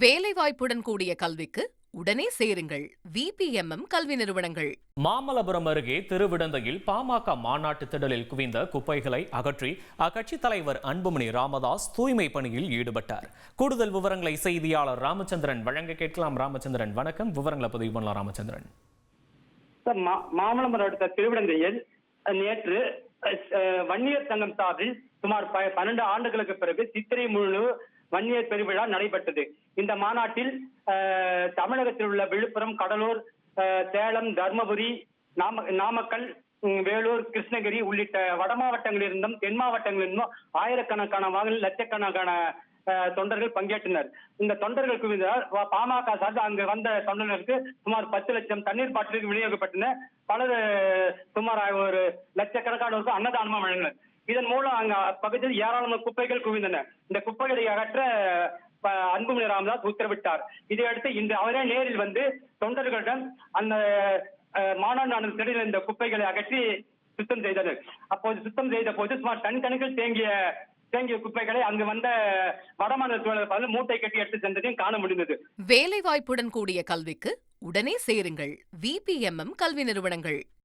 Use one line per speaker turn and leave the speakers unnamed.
வேலைவாய்ப்புடன் கூடிய கல்விக்கு உடனே சேருங்கள். விபிஎம்எம் கல்வி நிறுவனங்கள்.
மாமல்லபுரம் அருகே திருவிடந்தையில் பாமக மாநாட்டு திடலில் குவிந்த குப்பைகளை அகற்றி அக்கட்சித் தலைவர் அன்புமணி ராமதாஸ் தூய்மை பணியில் ஈடுபட்டார். கூடுதல் விவரங்களை செய்தியாளர் ராமச்சந்திரன் வழங்க கேட்கலாம். ராமச்சந்திரன் வணக்கம். விவரங்களை பதிவு பண்ணலாம் ராமச்சந்திரன்.
மாமல்லபுரம் அடுத்த திருவிடந்தையில் நேற்று வன்னியர் சங்கம் சார்பில் சுமார் ப- பன்னெண்டு ஆண்டுகளுக்கு பிறகு சித்திரை முழு வன்னியர் பெருவிழா நடைபெற்றது. இந்த மாநாட்டில் தமிழகத்தில் உள்ள விழுப்புரம் கடலூர் சேலம் தர்மபுரி நாம நாமக்கல் வேலூர் கிருஷ்ணகிரி உள்ளிட்ட வட மாவட்டங்களிலிருந்தும் தென் மாவட்டங்களிலிருந்தும் ஆயிரக்கணக்கான வாகன லட்சக்கணக்கான தொண்டர்கள் பங்கேற்றனர். இந்த தொண்டர்கள் குவிந்தால் பாமக சார்பில் அங்கு வந்த தொண்டர்களுக்கு சுமார் பத்து லட்சம் தண்ணீர் பாட்டிலுக்கு விநியோகப்பட்டன பலர் சுமார் ஒரு லட்சக்கணக்கானோருக்கு அன்னதானமும் வழங்கினர். இதன் மூலம் அங்க பகுதியில் ஏராளமான குப்பைகள் குவிந்தன. இந்த குப்பைகளை அகற்ற அன்புமணி ராமதாஸ் உத்தரவிட்டார். இதையடுத்து இன்று அவரே நேரில் வந்து தொண்டர்களிடம் அந்த மாநாடு நடந்த இந்த குப்பைகளை அகற்றி சுத்தம் செய்தனர். அப்போது சுத்தம் செய்த போது சுமார் டன் கணக்கில் தேங்கிய தேங்கிய குப்பைகளை அங்கு வந்த வடமாநில தொழிலாளர்கள் மூட்டை கட்டி எடுத்து சென்றதையும் காண முடிந்தது.
வேலைவாய்ப்புடன் கூடிய கல்விக்கு உடனே சேருங்கள். விபிஎம்எம் கல்வி நிறுவனங்கள்.